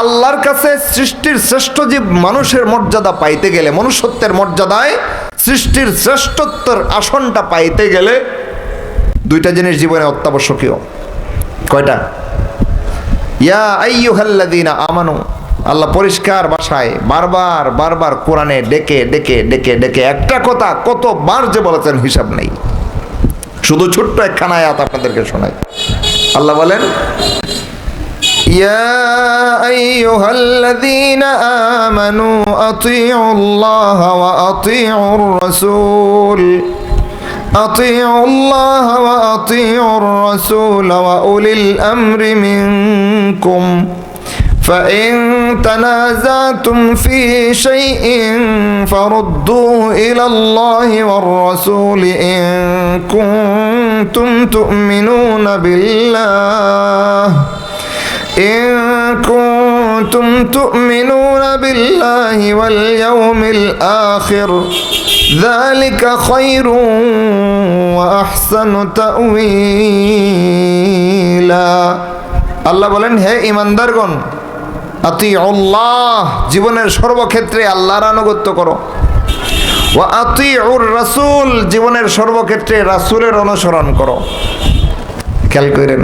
আল্লাহর কাছে সৃষ্টির শ্রেষ্ঠ জীব মানুষের মর্যাদা পাইতে গেলে, মনুষ্যত্বের মর্যাদায় সৃষ্টির শ্রেষ্ঠত্বের আসনটা পাইতে গেলে দুইটা জিনিস জীবনে অত্যাবশ্যকীয়। কয়টা? ইয়া আইয়ুহাল্লাযীনা আমানু, আল্লাহ পরিষ্কার ভাষায় বারবার বারবার কোরআনে ডেকে ডেকে ডেকে ডেকে একটা কথা কতবার যে বলেছেন হিসাব নেই। শুধু ছোট্ট একখানা আয়াত আপনাদেরকে শোনাই। আল্লাহ বলেন يا أيها الذين آمنوا أطيعوا الله وأطيعوا الرسول. أطيعوا الله وأطيعوا الرسول وأولي الأمر منكم. فإن تنازعتم في شيء فردوه إلى الله والرسول إن كنتم تؤمنون بالله. إن كنتم تؤمنون بالله واليوم الآخر ذلك خير وأحسن تأويلا আল্লাহ বলেন হে ইমানদারগণ আতি আল্লাহ জীবনের সর্বক্ষেত্রে আল্লাহর আনুগত্য করো ও আতি রাসূল জীবনের সর্বক্ষেত্রে রাসূলের অনুসরণ করো খেয়াল করেন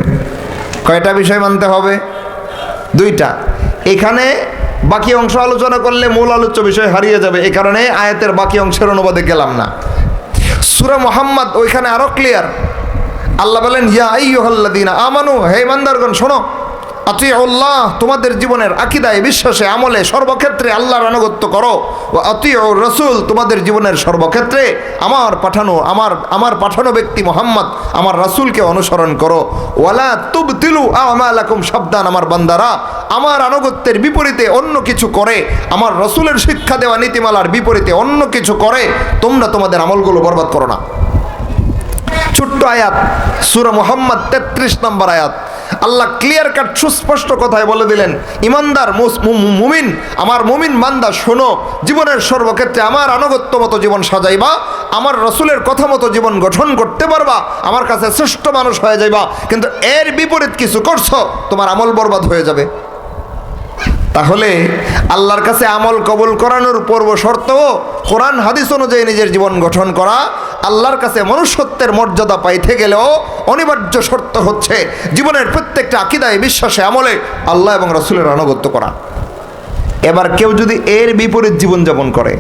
কয়টা বিষয় মানতে হবে দুইটা। এখানে বাকি অংশ আলোচনা করলে মূল আলোচ্য বিষয় হারিয়ে যাবে, এ কারণে আয়াতের বাকি অংশের অনুবাদে গেলাম না। সুরা মোহাম্মদ ওইখানে আরও ক্লিয়ার আল্লাহ বলেন, ইয়া আইয়ুহাল্লাযীনা আমানু, হে ইমানদারগণ, শোনো আতিউল্লাহ, তোমাদের জীবনের আকিদায়, বিশ্বাসে, আমলে সর্বক্ষেত্রে আল্লাহর আনুগত্য করো। ও আতিউর রসুল, তোমাদের জীবনের সর্বক্ষেত্রে আমার পাঠানো, আমার আমার পাঠানো ব্যক্তি মোহাম্মদ, আমার রাসূলকে অনুসরণ করো। ওয়ালা তুবতিলু আমালাকুম সাবধান, আমার বান্দারা, আমার আনুগত্যের বিপরীতে অন্য কিছু করে, আমার রসুলের শিক্ষা দেওয়া নীতিমালার বিপরীতে অন্য কিছু করে, তোমরা তোমাদের আমলগুলো বরবাদ করো না। ছোট্ট আয়াত, সুরা মোহাম্মদ তেত্রিশ নম্বর আয়াত। আল্লাহ ক্লিয়ার কাট সুস্পষ্ট কথায় বলে দিলেন, ইমানদার মুমিন, আমার মুমিন মান্দা শোনো, জীবনের সর্বক্ষেত্রে আমার আনুগত্য মতো জীবন সাজাইবা, আমার রসুলের কথা মতো জীবন গঠন করতে পারবা, আমার কাছে শ্রেষ্ঠ মানুষ হয়ে যাইবা, কিন্তু এর বিপরীত কিছু করছ, তোমার আমল বরবাদ হয়ে যাবে। তাহলে আল্লাহর কাছে আমল কবুল করানোর পূর্ব শর্ত কোরআন, হাদিস অনুযায়ী নিজের জীবন গঠন করা। আল্লাহর কাছে মনুষ্যত্বের মর্যাদা পাইতে গেলেও অনিবার্য শর্ত হচ্ছে জীবনের প্রত্যেকটা আকিদায় বিশ্বাসে আমলে আল্লাহ এবং রসুলের আনুগত্য করা। এবার কেউ যদি এর বিপরীত জীবনযাপন করে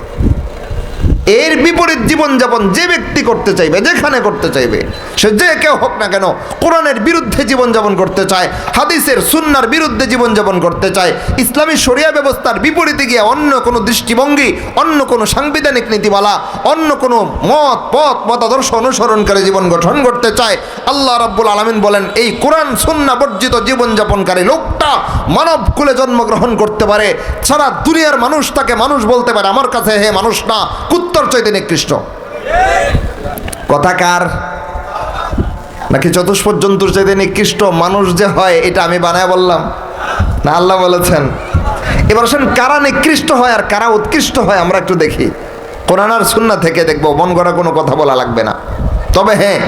এর বিপরীত জীবনযাপন যে ব্যক্তি করতে চাইবে, যেখানে করতে চাইবে, সে যে কেউ হোক না কেন কোরআনের বিরুদ্ধে জীবনযাপন করতে চায়, হাদিসের সুন্নার বিরুদ্ধে জীবনযাপন করতে চায়, ইসলামী শরিয়া ব্যবস্থার বিপরীতে গিয়ে অন্য কোনো দৃষ্টিভঙ্গি, অন্য কোনো সাংবিধানিক নীতিমালা, অন্য কোনো মত, পথ, মতাদর্শ অনুসরণকারী জীবন গঠন করতে চায়, আল্লাহ রাব্বুল আলামিন বলেন, এই কোরআন, সুন্না বর্জিত জীবনযাপনকারী লোকটা মানব কুলে জন্মগ্রহণ করতে পারে, সারা দুনিয়ার মানুষ তাকে মানুষ বলতে পারে, আমার কাছে হে মানুষ না কুত্তর চাইতে নিকৃষ্ট। কথা কার? নাকি চতুষ্পদ জন্তুর চাইতে নিকৃষ্ট মানুষ যে হয়, এটা আমি বানায় বললাম। না, আল্লাহ বলেছেন। এবার আসেন, কারা নিকৃষ্ট হয় আর কারা উৎকৃষ্ট হয় আমরা একটু দেখি। কোরআন আর সুন্না থেকে দেখব, মন করা কোনো কথা বলা লাগবে না। তবে হ্যাঁ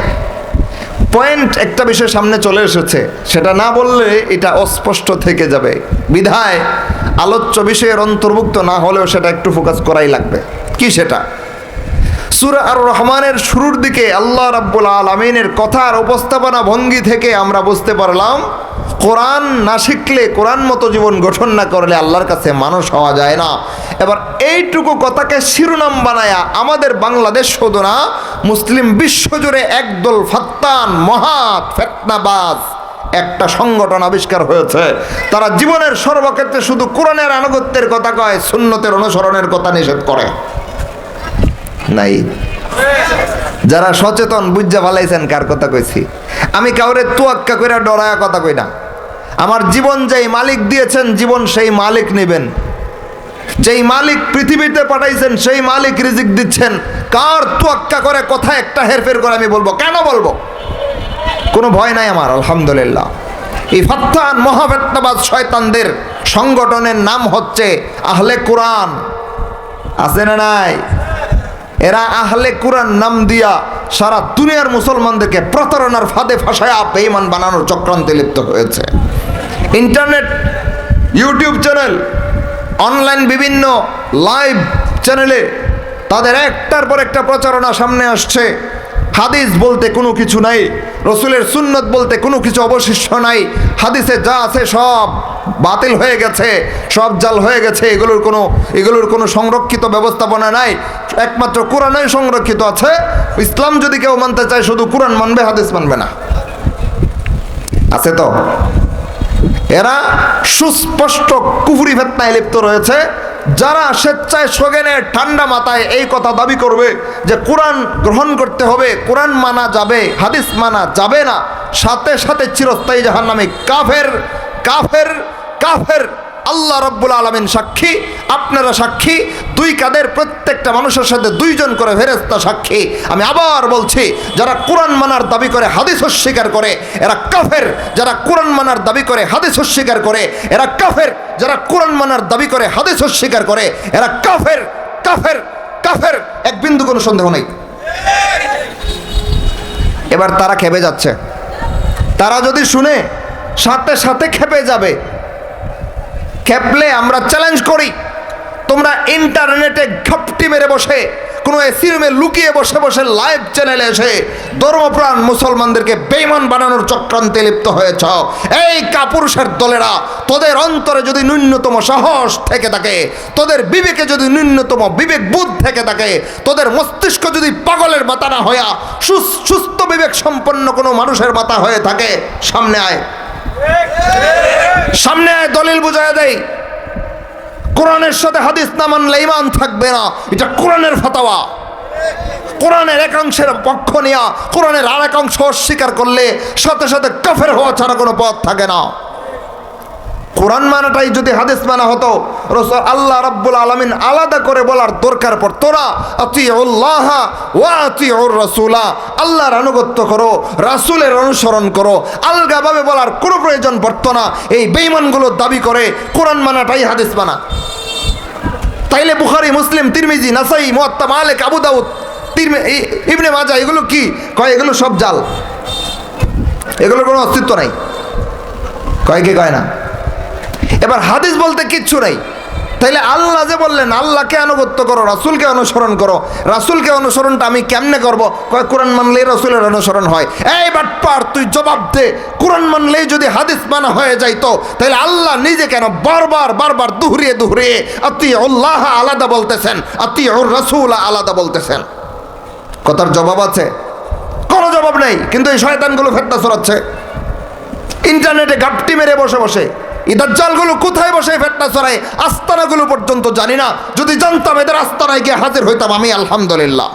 পয়েন্ট একটা বিষয় সামনে চলে এসেছে। সেটা না বললে এটা অস্পষ্ট থেকে যাবে। বিধায় আলোচ্য বিষয়ের অন্তর্ভুক্ত না হলেও সেটা একটু ফোকাস করাই লাগবে। কি সেটা? সুরা আর রহমানের শুরুর দিকে আল্লাহ রাব্বুল আলমিনের কথার উপস্থাপনা ভঙ্গি থেকে আমরা বুঝতে পারলাম, কোরআন না শিখলে, কোরআন মতো জীবন গঠন না করলে আল্লাহর কাছে মানুষ হওয়া যায় না। এবার এইটুকু কথাকে শিরোনাম বানায়া আমাদের বাংলাদেশ শুধু না, মুসলিম বিশ্বজুড়ে একদল ফাত্তান মহাত ফেতনাবাজ একটা সংগঠন আবিষ্কার হয়েছে। তারা জীবনের সর্বক্ষেত্রে শুধু কোরআনের আনুগত্যের কথা কয়, সুন্নতের অনুসরণের কথা নিষেধ করে। নাই। যারা সচেতন, বুঝা ভালাইছেন কার কথা কইছি। আমি কাউরে তুয়াক্কা করে ডরায়া কথা কই না। আমার জীবন যেই মালিক দিয়েছেন, জীবন সেই মালিক নেবেন। যেই মালিক পৃথিবীতে পাঠাইছেন, সেই মালিক রিজিক দিচ্ছেন। কার তুয়াক্কা করে কথা একটা হেরফের করে আমি বলব? কেন বলব? কোনো ভয় নাই আমার, আলহামদুলিল্লাহ। এই ফাত্তান মহাফেতনাবাদ শয়তানদের সংগঠনের নাম হচ্ছে আহলে কোরআন। আছে না নাই? এরা আহলে কোরআন নাম দিয়া সারা দুনিয়ার মুসলমানদেরকে প্রতারণার ফাঁদে ফাঁসায় বেঈমান বানানোর চক্রান্তে লিপ্ত হয়েছে। ইন্টারনেট, ইউটিউব চ্যানেল, অনলাইন বিভিন্ন লাইভ চ্যানেলে তাদের একটার পর একটা প্রচারণা সামনে আসছে। হাদিস বলতে কোনো কিছু নাই, রসুলের সুন্নত বলতে কোনো কিছু অবশিষ্ট নাই, হাদিসে যা আছে সব বাতিল হয়ে গেছে, সব জাল হয়ে গেছে, এগুলোর কোনো এগুলোর কোনো সংরক্ষিত ব্যবস্থাপনা নাই একমাত্র কোরআনই সংরক্ষিত আছে। ইসলাম যদি কেউ মানতে চায়, শুধু কোরআন মানবে, হাদিস মানবে না। আছে তো? এরা সুস্পষ্ট কুফুরি ফেতনায় লিপ্ত রয়েছে। যারা স্বেচ্ছায় সগেনে ঠান্ডা মাথায় এই কথা দাবি করবে যে কোরআন গ্রহণ করতে হবে, কোরআন মানা যাবে, হাদিস মানা যাবে না। সাথে সাথে চিরস্থায়ী জাহান নামে কাফের কাফের কাফের আল্লাহ রব্বুল আলমিন সাক্ষী, আপনারা সাক্ষী, দুই কাদের প্রত্যেকটা মানুষের সাথে দুইজন করে ফেরেস্তা সাক্ষী। আমি আবার বলছি, যারা কোরআন মানার দাবি করে, হাদিস অস্বীকার করে, এরা কাফের। যারা কোরআন মানার দাবি করে, হাদিস অস্বীকার করে, এরা কাফের। যারা কোরআন মানার দাবি করে, হাদিস অস্বীকার করে, এরা কাফের কাফের কাফের। এক বিন্দু কোনো সন্দেহ নেই। এবার তারা খেপে যাচ্ছে। তারা যদি শুনে, সাথে সাথে খেপে যাবে খেপলে আমরা চ্যালেঞ্জ করি। তোমরা ইন্টারনেটে ঘপটি মেরে বসে, কোনো এসি রুমে লুকিয়ে বসে বসে লাইভ চ্যানেলে এসে ধর্মপ্রাণ মুসলমানদেরকে বেইমান বানানোর চক্রান্তে লিপ্ত হয়েছ। এই কাপুরুষের দলেরা, তোদের অন্তরে যদি ন্যূনতম সাহস থেকে থাকে, তোদের বিবেকে যদি ন্যূনতম বিবেক বুধ থেকে থাকে, তোদের মস্তিষ্ক যদি পাগলের মাথা না হইয়া সুস্থ বিবেক সম্পন্ন কোনো মানুষের মাথা হয়ে থাকে, সামনে আয়। সামনে দলিল বুঝায় দেয় কোরআনের সাথে হাদিস না মানলে ইমান থাকবে না। এটা কোরআনের ফাতাওয়া কোরআনের একাংশের পক্ষ নেওয়া কোরআনের আর একাংশ অস্বীকার করলে সাথে সাথে কাফের হওয়া ছাড়া কোনো পথ থাকে না। কোরআন মানাটাই যদি হাদিস মানা হতো, রসুল আল্লাহ রাব্বুল আলামিন আলাদা করে বলার দরকার পর তোরা আতি উল্লাহ ওয়া আতি রসুলা। আল্লাহর আনুগত্য করো, রাসূলের অনুসরণ করো। আলগাভাবে বলার কোনো প্রয়োজন পড়তো না। এই বেঈমানগুলো দাবি করে কোরআন মানাটাই হাদিস মানা। তাইলে বুখারি, মুসলিম, তিরমিজি, নাসাই, মুয়াত্তা, মালিক, আবু দাউদ, তিরমি ইবনে মাজা এগুলো কি? কয়, এগুলো সব জাল। এগুলোর কোনো অস্তিত্ব নাই। কয় কি, কয় না? এবার হাদিস বলতে কিচ্ছু নাই। তাইলে আল্লাহ যে বললেন, আল্লাহকে আনুগত্য করো, রাসুলকে অনুসরণ করো। রাসুলকে অনুসরণটা আমি কেমনে করব? কয়, কোরআন মানলেই রাসুলের অনুসরণ হয়। এই বাটপার, তুই জবাব দে। কোরআন মানলেই যদি হাদিস মানা হয়ে যাইতো তাহলে আল্লাহ নিজে কেন বারবার বারবার দুহরিয়ে দুহরিয়ে আতি আল্লাহ আলাদা বলতেছেন আতি ওর রসুল আলাদা বলতেছেন। কথার জবাব আছে? কোনো জবাব নেই, কিন্তু এই শয়তানগুলো ফেতনা ছড়াচ্ছে ইন্টারনেটে গাপটি মেরে বসে বসে। এই দাজ্জালগুলো কোথায় বসে ফেতনা ছড়ায়? আস্তানাগুলো পর্যন্ত জানি না। যদি জানতাম এদের আস্তানায় গিয়ে হাজির হইতাম, আমি আলহামদুলিল্লাহ।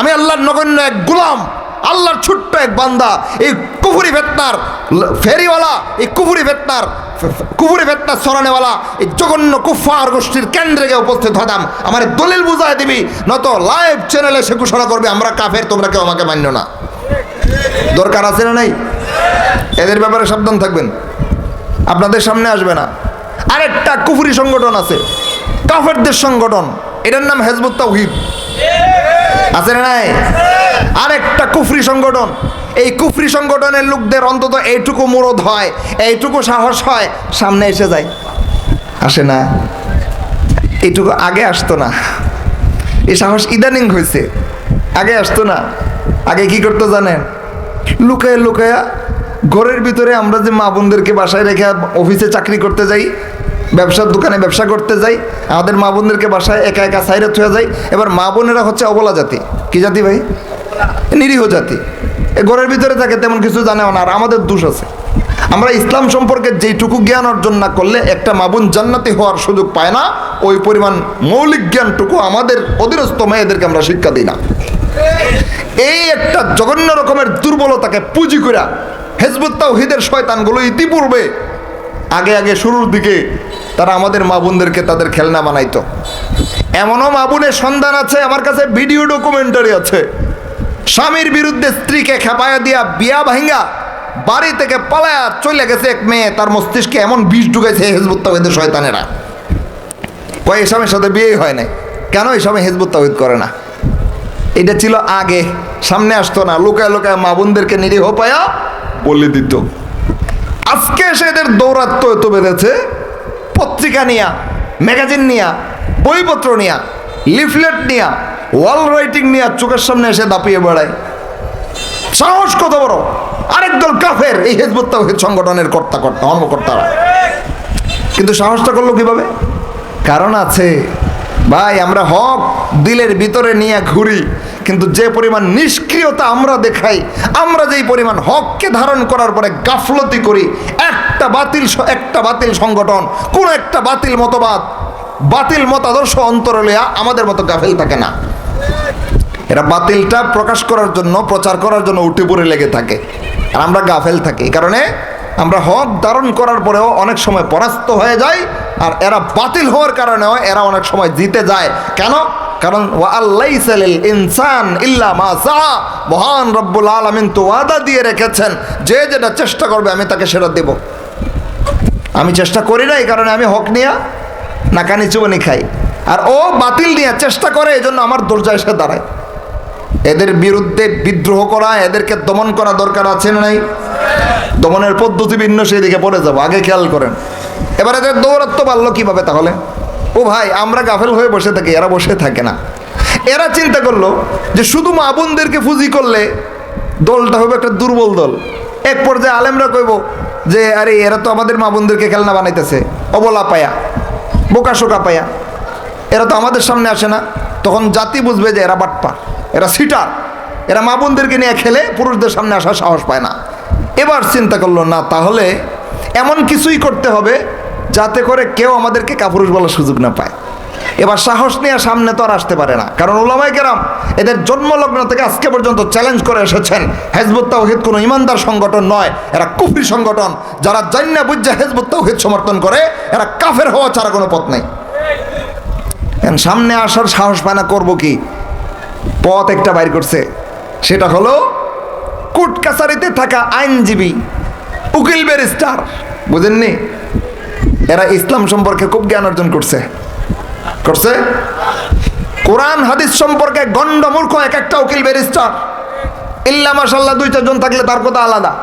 আমি আল্লাহর নগণ্য এক গুলাম, আল্লাহর ছোট্ট এক বান্দা। এই কুফুরি ফেতনার ফেরিওয়ালা, এই কুফুরি ফেতনার কুফুরি ফেতনার সরানেওয়ালা এই জঘন্য কুফার গোষ্ঠীর কেন্দ্রে গিয়ে উপস্থিত হতাম। আমার দলিল বুঝায় দিবি, নত লাইভ চ্যানেলে সে ঘোষণা করবে, আমরা কাফের, তোমরা কেউ আমাকে মান্য না। দরকার আছে না নাই? এদের ব্যাপারে সাবধান থাকবেন। আপনাদের সামনে আসবে না। আরেকটা কুফুরি সংগঠন আছে, কাফেরদের সংগঠন। এটার নাম হেজবুত তাওহিদ। আছে না নাই? আরেকটা কুফরি সংগঠন। এই কুফরি সংগঠনের লোকদের অন্তত এইটুকু মুরদ হয়, এইটুকু সাহস হয়, সামনে এসে যায়। আসে না। এইটুকু আগে আসতো না। এই সাহস ইদানিং হয়েছে আগে আসতো না। আগে কি করতো জানেন? লুকায় লুকায়া ঘরের ভিতরে আমরা যে মা বোনদেরকে বাসায় রেখে অফিসে চাকরি করতে যাই, ব্যবসার দোকানে ব্যবসা করতে যাই, আমাদের মা বোনদেরকে বাসায় একা একা সাইরে থুয়ে যাই এবার মা বোনেরা হচ্ছে অবলা জাতি। কি জাতি ভাই? নিরীহ জাতি। এ ঘরের ভিতরে থাকে তেমন কিছু জানেও না, আর আমাদের দোষ আছে। আমরা ইসলাম সম্পর্কে যেইটুকু জ্ঞান অর্জন না করলে একটা মাবুন জান্নাতি হওয়ার সুযোগ পায় না। ওই পরিমাণ মৌলিক জ্ঞানটুকু আমাদের অধীনস্থ মেয়েদেরকে আমরা শিক্ষা দিই না। এই একটা জঘন্য রকমের দুর্বলতাকে পুঁজি করা হেজবুত তাওহিদের শয়তানগুলো ইতিপূর্বে আগে আগে শুরুর দিকে তারা আমাদের মা বোনদেরকে তাদের খেলনা বানাইতো। এমনও মা বোনের সন্ধান আছে, আমার কাছে ভিডিও ডকুমেন্টারি আছে। স্বামীর বিরুদ্ধে স্ত্রীকে খেপায়া দিয়া বিয়া ভাঙ্গা বাড়ি থেকে পালায়া চলে গেছে এক মেয়ে, তার মস্তিষ্কে এমন বিষ ঢুকেছে হেজবুত তাওহিদের শয়তানেরা। কয় এসবের সাথে বিয়েই হয় নাই। কেন এসবে হেজবুত তাওহিদ করে না? এটা ছিল আগে, সামনে আসতো না। লুকায় লুকায় মা বোনদেরকে নিরীহ পায়া বলে দিত। আজকে এসে এদের দৌরাত্ম এত বেড়েছে। পত্রিকা নিয়া, ম্যাগাজিন নিয়া, বইপত্র নিয়া, লিফলেট নিয়া, ওয়াল রাইটিং নিয়া চোখের সামনে এসে দাপিয়ে বেড়ায়। সাহস কত বড়? আরেক দল কাফের, এই হেজবুত তাওহীদ সংগঠনের কর্তা কর্তা, কর্মকর্তারা। কিন্তু সাহসটা করল কীভাবে? কারণ আছে, ভাই, আমরা হক দিলের ভিতরে নিয়ে ঘুরি। কিন্তু যে পরিমাণ নিষ্ক্রিয়তা আমরা দেখাই, আমরা যেই পরিমাণ হককে ধারণ করার পরে গাফলতি করি, একটা বাতিল একটা বাতিল সংগঠন, কোন একটা বাতিল মতবাদ, বাতিল মতাদর্শ অন্তরে লইয়া আমাদের মতো গাফেল থাকে না। এরা বাতিলটা প্রকাশ করার জন্য, প্রচার করার জন্য উঠে পড়ে লেগে থাকে। আর আমরা গাফেল থাকি, এই কারণে আমরা হক ধারণ করার পরেও অনেক সময় পরাস্ত হয়ে যায় আর এরা বাতিল হওয়ার কারণেও এরা অনেক সময় জিতে যায়। কেন? কারণ ইনসান ইল্লা মা মহান রব্বুল আলামিন তো ওয়াদা দিয়ে রেখেছেন, যে যেটা চেষ্টা করবে, আমি তাকে সেটা দেব। আমি চেষ্টা করি না এই কারণে আমি হক নিয়া নাকানি চুবানি খাই। আর ও বাতিল নিয়ে চেষ্টা করে এই জন্য আমার দরজা এসে দাঁড়ায়। এদের বিরুদ্ধে বিদ্রোহ করা, এদেরকে দমন করা দরকার আছে না নাই? দমনের পদ্ধতি ভিন্ন সেই দিকে পড়ে যাব। আগে খেয়াল করেন। এবার এদের দৌরত্ব বাড়লো কীভাবে তাহলে? ও ভাই, আমরা গাফেল হয়ে বসে থাকি, এরা বসে থাকে না। এরা চিন্তা করল যে শুধু মা বোনদেরকে ফুজি করলে দলটা হবে একটা দুর্বল দল। এক পর্যায়ে আলেমরা কইব যে, আরে, এরা তো আমাদের মা বোনদেরকে খেলনা বানাইতেছে, অবলা পায়া, বোকা শোকা পায়া। এরা তো আমাদের সামনে আসে না। তখন জাতি বুঝবে যে এরা বাটপা এরা সিটার। এরা মা বোনদেরকে নিয়ে খেলে পুরুষদের সামনে আসার সাহস পায় না। এবার চিন্তা করল, না, তাহলে এমন কিছুই করতে হবে যাতে করে কেউ আমাদেরকে কাপুরুষ বলার সুযোগ না পায়। এবার সাহস নিয়ে সামনে তো আর আসতে পারে না। কারণ ওলামাই কেরাম এদের জন্মলগ্ন থেকে আজকে পর্যন্ত চ্যালেঞ্জ করে এসেছেন, হেজবুত তাওহিদ কোনো ইমানদার সংগঠন নয়, এরা কুফরি সংগঠন। যারা জান্না বুঝা হেজবুত তাওহিদ সমর্থন করে, এরা কাফের হওয়া ছাড়া কোনো পথ নেই। সামনে আসার সাহস পায় না, করব কি? পথ একটা বাইর করছে। সেটা হলো কোর্ট কাছারিতে থাকা আইনজীবী উকিল ব্যারিস্টার। বুঝেননি? এরা ইসলাম সম্পর্কে খুব জ্ঞান অর্জন করছে। করছে? কোরআন, হাদিস সম্পর্কে গণ্ডমূর্খ এক একটা উকিল ব্যারিস্টার। ইল্লা মাসাল্লাহ দুই চারজন থাকলে তার কথা আলাদা।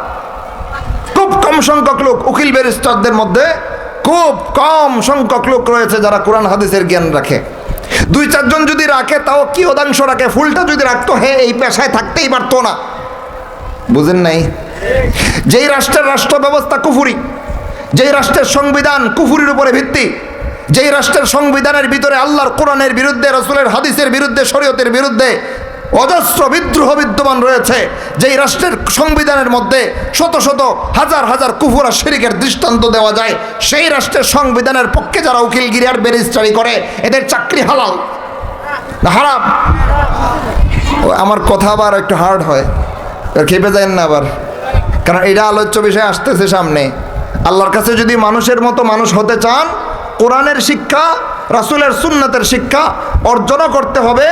খুব কম সংখ্যক লোক উকিল ব্যারিস্টারদের মধ্যে খুব কম সংখ্যক লোক রয়েছে যারা কোরআন, হাদিসের জ্ঞান রাখে। দুই, চারজন যদি রাখে, তাও কি অধাংশ রাখে? ফুলটা যদি রাখতো হ্যাঁ এই পেশায় থাকতেই পারতো না। বুঝেন নাই? যেই রাষ্ট্রের রাষ্ট্র ব্যবস্থা কুফুরি যেই রাষ্ট্রের সংবিধান কুফুরির উপরে ভিত্তি, যেই রাষ্ট্রের সংবিধানের ভিতরে আল্লাহর কোরআনের বিরুদ্ধে, রসুলের হাদিসের বিরুদ্ধে, শরীয়তের বিরুদ্ধে অজস্র বিদ্রোহ বিদ্যমান রয়েছে, যেই রাষ্ট্রের সংবিধানের মধ্যে শত শত হাজার হাজার কুফুরা শিরিকের দৃষ্টান্ত দেওয়া যায়, সেই রাষ্ট্রের সংবিধানের পক্ষে যারা উকিলগিরি আর ব্যারিস্টারি করে, এদের চাকরি হালাল না হারাম? আমার কথা আবার একটু হার্ড হয় খেপে যায় না আবার, কারণ এটা আলোচ্য বিষয় আসতেছে সামনে। আল্লাহর কাছে যদি মানুষের মতো মানুষ হতে চান, কোরআনের শিক্ষা, রাসুলের সুন্নাতের শিক্ষা অর্জনও করতে হবে,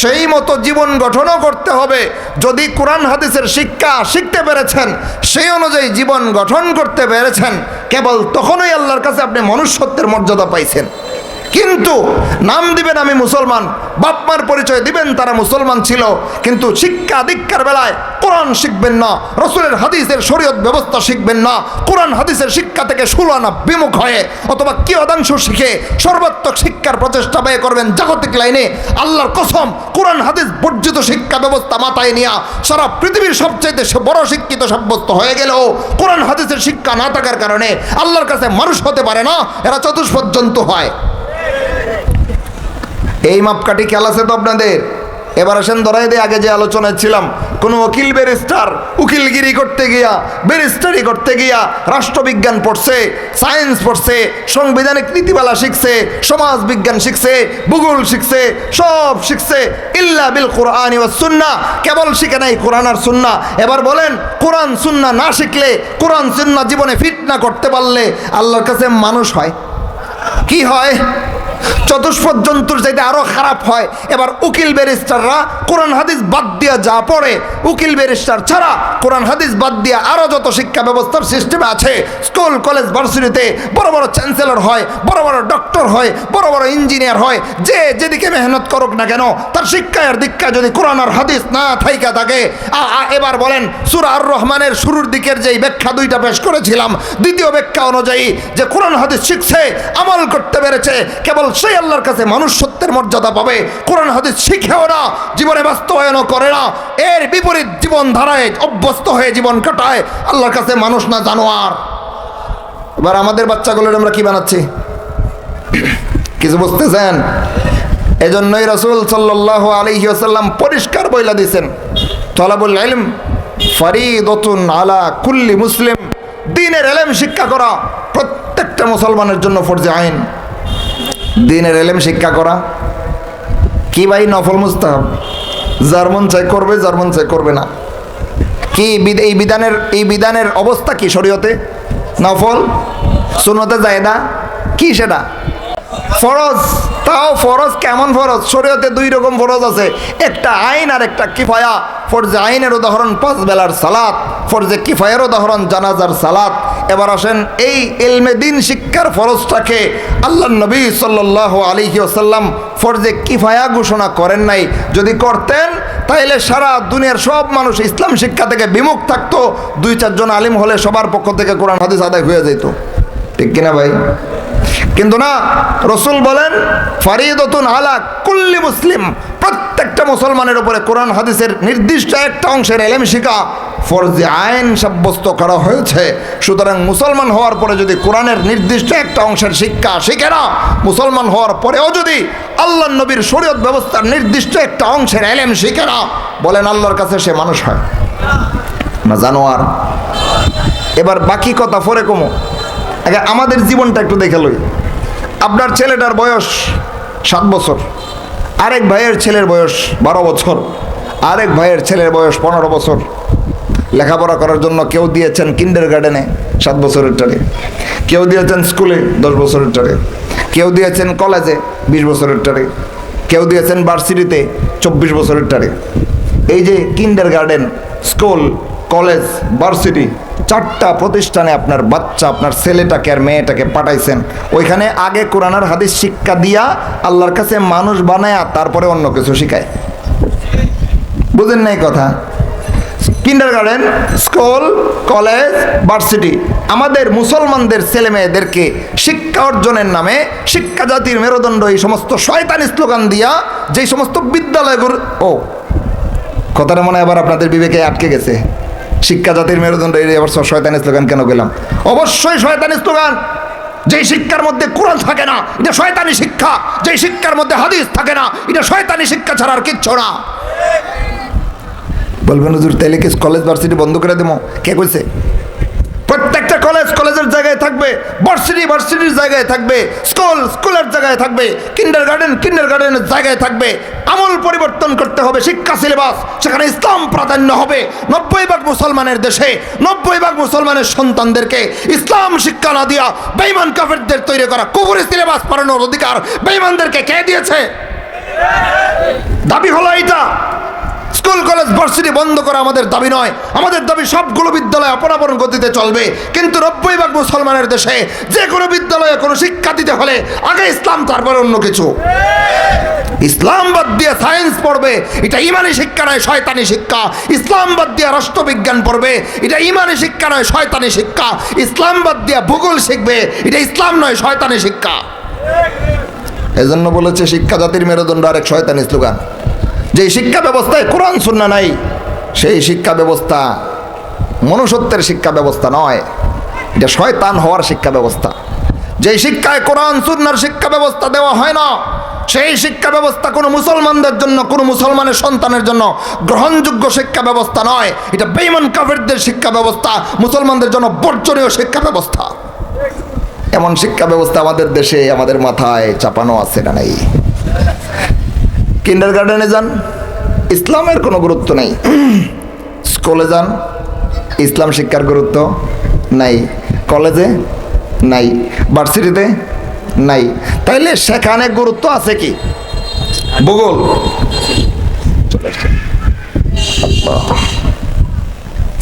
সেই মতো জীবন গঠনও করতে হবে। যদি কোরআন হাদিসের শিক্ষা শিখতে পেরেছেন, সেই অনুযায়ী জীবন গঠন করতে পেরেছেন, কেবল তখনই আল্লাহর কাছে আপনি মনুষ্যত্বের মর্যাদা পাইছেন। কিন্তু নাম দিবেন আমি মুসলমান, বাপমার পরিচয় দিবেন তারা মুসলমান ছিল, কিন্তু শিক্ষা দীক্ষার বেলায় কোরআন শিখবেন না, রসুলের হাদিসের শরীয়ত ব্যবস্থা শিখবেন না, কোরআন হাদিসের শিক্ষা থেকে সুলানা বিমুখ হয়ে অথবা কি অদাংশ শিখে সর্বাত্মক শিক্ষার প্রচেষ্টা ব্যয় করবেন জাগতিক লাইনে, আল্লাহর কসম, কোরআন হাদিস বর্জিত শিক্ষা ব্যবস্থা মাথায় নিয়ে সারা পৃথিবীর সবচাইতে বড় শিক্ষিত সাব্যস্ত হয়ে গেলেও কোরআন হাদিসের শিক্ষা না থাকার কারণে আল্লাহর কাছে মানুষ হতে পারে না, এরা চতুষ্পদ জন্তু হয়। এই মাপকাঠি খেলা আছে তো আপনাদের? এবার আসেন, ধরাই দিয়ে আগে যে আলোচনায় ছিলাম, কোনো উকিল ব্যারিস্টার, উকিলগিরি করতে গিয়া, ব্যারিস্টারি করতে গিয়া রাষ্ট্রবিজ্ঞান পড়ছে, সায়েন্স পড়ছে, সংবিধানিক নীতিমালা শিখছে সমাজ বিজ্ঞান শিখছে, ভূগোল শিখছে, সব শিখছে, ইল্লা বিল কোরআন সুন্না, কেবল শিখে নাই কোরআন আর সুন্না। এবার বলেন, কোরআন সুন্না না শিখলে, কোরআন সুন্না জীবনে ফিট না করতে পারলে আল্লাহর কাছে মানুষ হয়? কি হয়? চতুষ্পদ জন্তুর চাইতে আরও খারাপ হয়। এবার উকিল ব্যারিস্টাররা কোরআন হাদিস বাদ দিয়া যা পড়ে, উকিল ব্যারিস্টার ছাড়া কোরআন হাদিস বাদ দিয়া আরও যত শিক্ষা ব্যবস্থার সিস্টেমে আছে স্কুল কলেজ ভার্সিটিতে বড় বড় চ্যান্সেলর হয়, বড় বড় ডক্টর হয়, বড় বড় ইঞ্জিনিয়ার হয়, যে যেদিকে মেহনত করুক না কেন, তার শিক্ষায় আর দীক্ষা যদি কোরআন আর হাদিস না থাইকা থাকে এবার বলেন, সুরা আর রহমানের শুরুর দিকের যেই ব্যাখ্যা দুইটা পেশ করেছিলাম, দ্বিতীয় ব্যাখ্যা অনুযায়ী যে কোরআন হাদিস শিখছে, আমল করতে পেরেছে, কেবল সেই আল্লাহর কাছে মানুষ সত্যের মর্যাদা পাবে। কোরআন, হাদিস শিখেও না, জীবনে বাস্তবায়নও করে না। এর বিপরীত জীবন ধারায় অভ্যস্ত হয়ে জীবন কাটায় আল্লাহর কাছে মানুষ না জানোয়ার। এবার আমাদের বাচ্চাগুলোর আমরা কি বানাচ্ছি? কিছু বুঝতেছেন? এজন্যই রসুল সাল্লাহ আলহি আসাল্লাম পরিষ্কার বইলা দিছেন। তলাবুল ইলম ফরিদতুন আলা কুল্লি মুসলিম। দিনের এলেম শিক্ষা করা প্রত্যেকটা মুসলমানের জন্য ফরজে আইন। দিনের এলেম শিক্ষা করা। কি ভাই নফল মুস্তাহাব? যার মন চাই করবে, যার মন চাই করবে না। কি এই বিধানের এই বিধানের অবস্থা কি শরীয়তে? নফল? সুন্নতে জায়দা কি সেটা? ফরজ? তাও ফরজ কেমন ফরজ? শরীয়তে দুই রকম ফরজ আছে। একটা আইন আর একটা কিফায়া। ফরজে আইনের উদাহরণ পাঁচ বেলার সালাত। ফরজে কিফায়ের উদাহরণ জানাজার সালাত। এবার আসেন, এই এলমে দিন শিক্ষার ফরজটাকে আল্লাহ নবী সাল্লাহ আলিহি ওসাল্লাম ফরজে কিফায়া ঘোষণা করেন নাই। যদি করতেন তাইলে সারা দুনিয়ার সব মানুষ ইসলাম শিক্ষা থেকে বিমুখ থাকতো, দুই, চারজন আলিম হলে সবার পক্ষ থেকে কোরআন, হাদিস আদায় হয়ে যেত। ঠিক কিনা ভাই? কিন্তু না, রসুল বলেন, ফারিদতুন আলা কুল্লি মুসলিম। প্রত্যেকটা মুসলমানের উপরে কোরআন, হাদিসের নির্দিষ্ট একটা অংশের এলেম শিখা ফরজে আইন সাব্যস্ত করা হয়েছে। সুতরাং মুসলমান হওয়ার পরে যদি কোরআনের নির্দিষ্ট একটা অংশের শিক্ষা শিখে না, মুসলমান হওয়ার পরেও যদি আল্লাহ নবীর শরীয়ত ব্যবস্থার নির্দিষ্ট একটা অংশের এলেম শিখে না, বলেন আল্লাহর কাছে সে মানুষ হয়। না, জানোয়ার। এবার বাকি কথা ফরে কমো। আগে আমাদের জীবনটা একটু দেখে লই। আপনার ছেলেটার বয়স সাত বছর, আরেক ভাইয়ের ছেলের বয়স বারো বছর, আরেক ভাইয়ের ছেলের বয়স পনেরো বছর। লেখাপড়া করার জন্য কেউ দিয়েছেন কিন্ডার গার্ডেনে সাত বছরের টারে কেউ দিয়েছেন স্কুলে দশ বছরের টারে কেউ দিয়েছেন কলেজে বিশ বছরের টারে কেউ দিয়েছেন ভার্সিটিতে চব্বিশ বছরের টারে এই যে kindergarten, school, college, varsity, চারটা প্রতিষ্ঠানে আপনার বাচ্চা, আপনার ছেলেটাকে আর মেয়েটাকে পাঠাইছেন। ওইখানে আগে কোরআনার হাদিস শিক্ষা দিয়া আল্লাহর কাছে মানুষ বানায় তারপরে অন্য কিছু শিখায়। বুঝেন নাই কথা? Kindergarten school college varsity আমাদের মুসলমানদের ছেলে মেয়েদেরকে শিক্ষা অর্জনের নামে শিক্ষা জাতির মেরুদণ্ড, এই সমস্ত শয়তানি স্লোগান দিয়া যেই সমস্ত বিদ্যালয়গুলো ও, কথাটা মনে হয় আবার আপনাদের বিবেকে আটকে গেছে। শিক্ষা জাতির মেরুদণ্ড, এই আবার শয়তানি স্লোগান কেন গেলাম? অবশ্যই শয়তানি স্লোগান। যেই শিক্ষার মধ্যে কোরআন থাকে না, এটা শয়তানি শিক্ষা। যেই শিক্ষার মধ্যে হাদিস থাকে না, এটা শয়তানি শিক্ষা ছাড়া আর কিচ্ছু না। বলবেন, হুজুর তাইলে কি কলেজ ভার্সিটি বন্ধ করে দেবো? কে কইছে? প্রত্যেকটা কলেজ কলেজের জায়গায় থাকবে ভার্সিটি ভার্সিটির জায়গায় থাকবে স্কুল স্কুলের জায়গায় থাকবে কিন্ডার গার্ডেন কিন্ডার গার্ডেনের জায়গায় থাকবে। আমল পরিবর্তন করতে হবে, শিক্ষা সিলেবাস সেখানে ইসলাম প্রাধান্য হবে। নব্বই ভাগ মুসলমানের দেশে, নব্বই ভাগ মুসলমানের সন্তানদেরকে ইসলাম শিক্ষা না দিয়া বেইমান কাফেরদের তৈরি করা কুফুরি সিলেবাস পড়ানোর অধিকার বেইমানদেরকে কে দিয়েছে? দাবি হলো এইটা। স্কুল, কলেজ, ভার্সিটি বন্ধ করা আমাদের দাবি নয়। আমাদের দাবি সবগুলো বিদ্যালয় আপন গতিতে চলবে। কিন্তু নব্বই ভাগ মুসলমানের দেশে যে কোনো বিদ্যালয়ে কোনো শিক্ষা দিতে হলে আগে ইসলাম, তারপরে অন্য কিছু। ইসলাম বাদ দিয়ে সায়েন্স পড়বে, এটা ইমানি শিক্ষা নয়, শয়তানি শিক্ষা। ইসলাম বাদ দিয়ে রাষ্ট্রবিজ্ঞান পড়বে, এটা ইমানি শিক্ষা নয়, শয়তানি শিক্ষা। ইসলাম বাদ দিয়ে ভূগোল শিখবে, এটা ইসলাম নয়, শয়তানি শিক্ষা। এজন্য বলেছে শিক্ষা জাতির মেরুদণ্ড আরেক শয়তানি স্লোগান। যে শিক্ষা ব্যবস্থায় কোরআন, সুন্না নাই, সেই শিক্ষা ব্যবস্থা মনুষ্যত্বের শিক্ষা ব্যবস্থা নয়। এটা শয়তান হওয়ার শিক্ষা ব্যবস্থা। যেই শিক্ষায় কোরআন, সুন্নার শিক্ষা ব্যবস্থা দেওয়া হয় না, সেই শিক্ষা ব্যবস্থা কোনো মুসলমানদের জন্য, কোনো মুসলমানের সন্তানের জন্য গ্রহণযোগ্য শিক্ষা ব্যবস্থা নয়। এটা বেইমান কাফেরদের শিক্ষা ব্যবস্থা, মুসলমানদের জন্য বর্জনীয় শিক্ষা ব্যবস্থা। এমন শিক্ষা ব্যবস্থা আমাদের দেশে, আমাদের মাথায় চাপানো আছে না নাই? কিন্ডার গার্ডেনে যান ইসলামের কোনো গুরুত্ব নেই। স্কুলে যান ইসলাম শিক্ষার গুরুত্ব নাই। কলেজে নাই ভার্সিটিতে নাই। তাইলে সেখানে গুরুত্ব আছে কি? ভূগোল।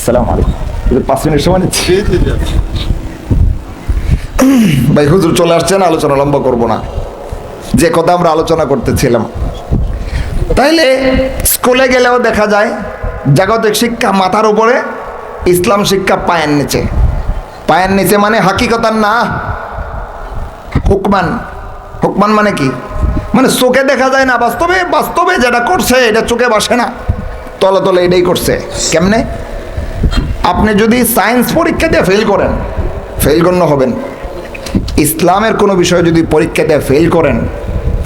আলাইকুম। পাঁচ মিনিট সময় নিচ্ছি। ভাই হুজুর চলে আসছেন আলোচনা লম্বা করব না। যে কথা আমরা আলোচনা করতেছিলাম। তাইলে স্কুলে গেলেও দেখা যায় জাগতিক শিক্ষা মাথার উপরে, ইসলাম শিক্ষা পায়ের নিচে। পায়ের নিচে মানে হাকিকতার না। হুকমান। হুকমান মানে কি? মানে চোখে দেখা যায় না, বাস্তবে বাস্তবে যেটা করছে, এটা চোখে বসে না। তলে তলে এটাই করছে। কেমনে? আপনি যদি সায়েন্স পরীক্ষা দিয়ে ফেল করেন ফেল গণ্য হবেন। ইসলামের কোনো বিষয় যদি পরীক্ষা দিয়ে ফেল করেন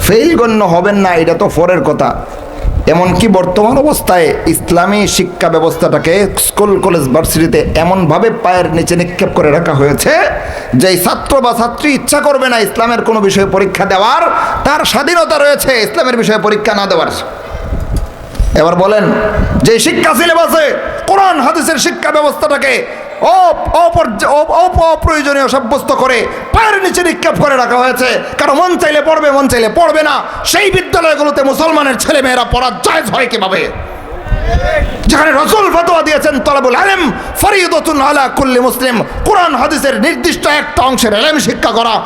ফেল গণ্য হবেন না, এটা তো ফরের কথা। এমনকি বর্তমান অবস্থায় ইসলামী শিক্ষা ব্যবস্থাটাকে স্কুল, কলেজ, ভার্সিটিতে এমনভাবে পায়ের নিচে নিক্ষেপ করে রাখা হয়েছে যে ছাত্র বা ছাত্রী ইচ্ছা করবে না ইসলামের কোনো বিষয়ে পরীক্ষা দেওয়ার, তার স্বাধীনতা রয়েছে ইসলামের বিষয়ে পরীক্ষা না দেওয়ার। এবার বলেন, যে শিক্ষা সিলেবাসে কোরআন, হাদিসের শিক্ষা ব্যবস্থাটাকে অপ- অপর্য- অপ- অপ- অপ্রয়োজনীয় সাব্যস্ত করে পায়ের নিচে নিক্ষেপ করে রাখা হয়েছে। কারণ মন চাইলে পড়বে, মন চাইলে পড়বে না। সেই বিদ্যালয়গুলোতে মুসলমানের ছেলে মেয়েরা পড়া জায়জ হয় কীভাবে? যেখানে রসুল ফতোয়া দিয়েছেন, তলাবুল আলেম ফরিদতুন আলা কুল্লি মুসলিম। কোরআন, হাদিসের নির্দিষ্ট একটা অংশের এলেম শিক্ষা করা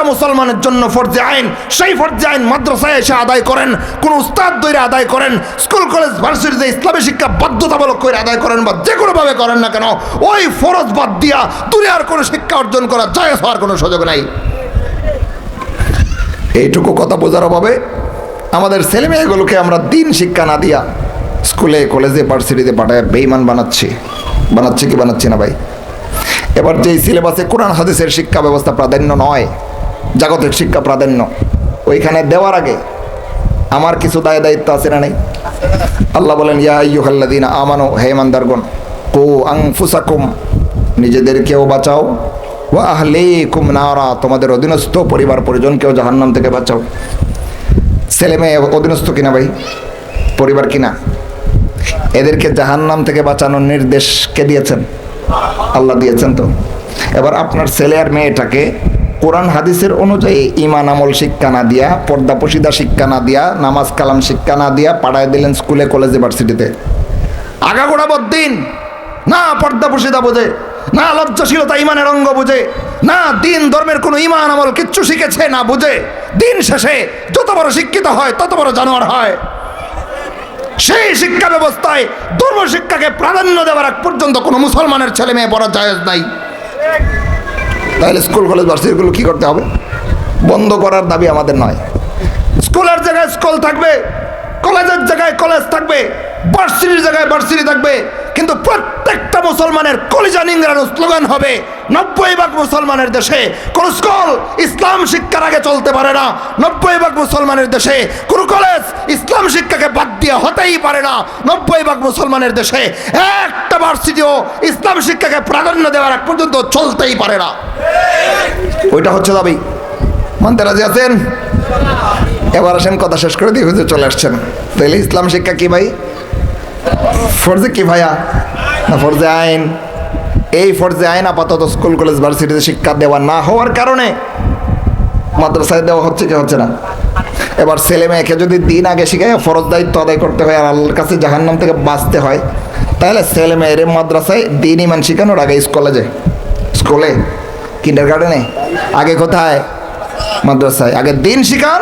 প্রত্যেকটা মুসলমানের জন্য ফরজে আইন, সেই ফরজে আইন মাদ্রাসায় এসে আদায় করেন, কোন উস্তাদ দৈরে আদায় করেন, স্কুল, কলেজ, ভার্সিটিতে ইসলামী শিক্ষা বাধ্যতামূলক করে আদায় করেন বা যে কোনোভাবে করেন না কেন, ওই ফরজ বাদ দিয়া দুনিয়ার কোনো শিক্ষা অর্জন করা জায়েজ হওয়ার কোনো সুযোগ নাই। এইটুকু কথা বোঝার অভাবে আমাদের ছেলে মেয়েগুলোকে আমরা দিন শিক্ষা না দিয়া স্কুলে, কলেজে, ভার্সিটিতে পাঠায় বেইমান বানাচ্ছি। বানাচ্ছে কি বানাচ্ছি না ভাই? এবার যেই সিলেবাসে কোরআন, হাদিসের শিক্ষা ব্যবস্থা প্রাধান্য নয় জাগতিক শিক্ষা প্রাধান্য। ওইখানে দেওয়ার আগে আমার কিছু দায় দায়িত্ব আছে না নেই? আল্লাহ বলেন, ইয়া আইয়ুহাল্লাযীনা আমানু, হে ইমানদারগণ, কু আনফুসাকুম, নিজেদেরকেও বাঁচাও। ওয়া আহলিকুম নারা, তোমাদের অধীনস্থ পরিবার পরিজনকেও জাহান্নাম থেকে বাঁচাও। ছেলে মেয়ে অধীনস্থ কিনা ভাই? পরিবার কিনা? এদেরকে জাহান্নাম থেকে বাঁচানোর নির্দেশ কে দিয়েছেন? আল্লাহ দিয়েছেন তো। এবার আপনার ছেলে আর মেয়েটাকে কোরআন হাদিসের অনুযায়ী ইমান আমল শিক্ষা না দিয়া, পর্দা পশিদা শিক্ষা না দিয়া, নামাজ কালাম শিক্ষা না দিয়া পাড়ায় দিলেন স্কুলে, কলেজে, ভার্সিটিতে। আগাগোড়া বদ্দিন। না পর্দা পশিদা বোঝে, না লজ্জাশীলতা ইমানের অঙ্গ বুঝে, না দিন ধর্মের কোনো ইমান আমল কিচ্ছু শিখেছে না বুঝে। দিন শেষে যত বড় শিক্ষিত হয়, তত বড় জানোয়ার হয়। সেই শিক্ষা ব্যবস্থায় ধর্ম শিক্ষাকে প্রাধান্য দেওয়ার আগ পর্যন্ত কোনো মুসলমানের ছেলে মেয়ে পড়া জায়েজ নাই। তাহলে স্কুল, কলেজ, ভার্সিটিগুলো কী করতে হবে? বন্ধ করার দাবি আমাদের নয়। স্কুলের জায়গায় স্কুল থাকবে, কলেজের জায়গায় কলেজ থাকবে, ভার্সিটির জায়গায় ভার্সিটি থাকবে। কিন্তু প্রত্যেকটা মুসলমানের কলিজা নিংড়ানো স্লোগান হবে, নব্বই ভাগ মুসলমানের দেশে কোন স্কুল ইসলাম শিক্ষার আগে চলতে পারে না। নব্বই ভাগ মুসলমানের দেশে কোন কলেজ ইসলাম শিক্ষাকে বাদ দিয়ে হতেই পারে না। নব্বই ভাগ মুসলমানের দেশে একটা ভার্সিটিও ইসলাম শিক্ষাকে প্রাধান্য দেওয়ার এক পর্যন্ত চলতেই পারে না। ওইটা হচ্ছে দাবি। মানতে রাজি আছেন? এবার আসেন, কথা শেষ করে দিয়ে চলে আসছেন। তাইলে ইসলাম শিক্ষা কি ভাই? ফরজে কি ভাইয়া? না, ফরজে আইন। এই ফরজে আইন আপাতত স্কুল কলেজ ভার্সিটিতে শিক্ষা দেওয়া না হওয়ার কারণে মাদ্রাসায় দেওয়া হচ্ছে কি হচ্ছে না? এবার ছেলে মেয়েকে যদি দিন আগে শিখায়, ফরজ দায়িত্ব আদায় করতে হয় আর আল্লাহর কাছে জাহান্নাম থেকে বাঁচতে হয়, তাহলে ছেলে মেয়ের মাদ্রাসায় দিন ইমান শেখানোর আগে কলেজে স্কুলে কিন্ডার গার্ডেনে আগে কোথায়? মাদ্রাসায়। আগে দিন শিখান,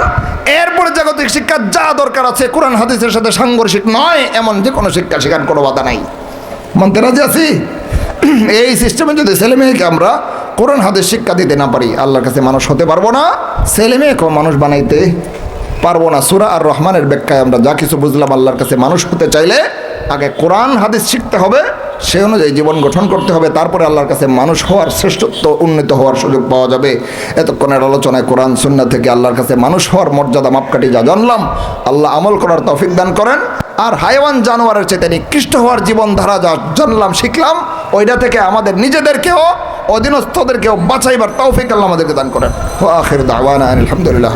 এরপরে জাগতিক শিক্ষা যা দরকার আছে, কোরআন, হাদিসের সাথে সাংঘর্ষিক নয়, এমন যে কোনো শিক্ষা শিখান, কোনো বাধা নাই। মানতে রাজি আছি? এই সিস্টেমে যদি ছেলে মেয়েকে আমরা কোরআন, হাদিস শিক্ষা দিতে না পারি, আল্লাহর কাছে মানুষ হতে পারব না। ছেলে মেয়েকেও মানুষ বানাইতে পারব না। সুরা আর রহমানের ব্যাখ্যায় আমরা যা কিছু বুঝলাম আল্লাহর কাছে, মানুষ হতে চাইলে আগে কোরআন, হাদিস শিখতে হবে। সে অনুযায়ী জীবন গঠন করতে হবে। তারপরে আল্লাহর কাছে মানুষ হওয়ার শ্রেষ্ঠত্ব, উন্নীত হওয়ার সুযোগ পাওয়া যাবে। এতক্ষণের আলোচনায় কোরআন সুন্না থেকে আল্লাহর কাছে মানুষ হওয়ার মর্যাদা মাপকাঠি যা জানলাম, আল্লাহ আমল করার তৌফিক দান করেন। আর হাইওয়ান জানোয়ারের চেয়ে নিকৃষ্ট হওয়ার জীবনধারা যা জানলাম, শিখলাম, ওইটা থেকে আমাদের নিজেদেরকেও, অধীনস্থদেরকেও বাঁচাইবার তৌফিক আল্লাহ আমাদেরকে দান করেন। আলহামদুলিল্লাহ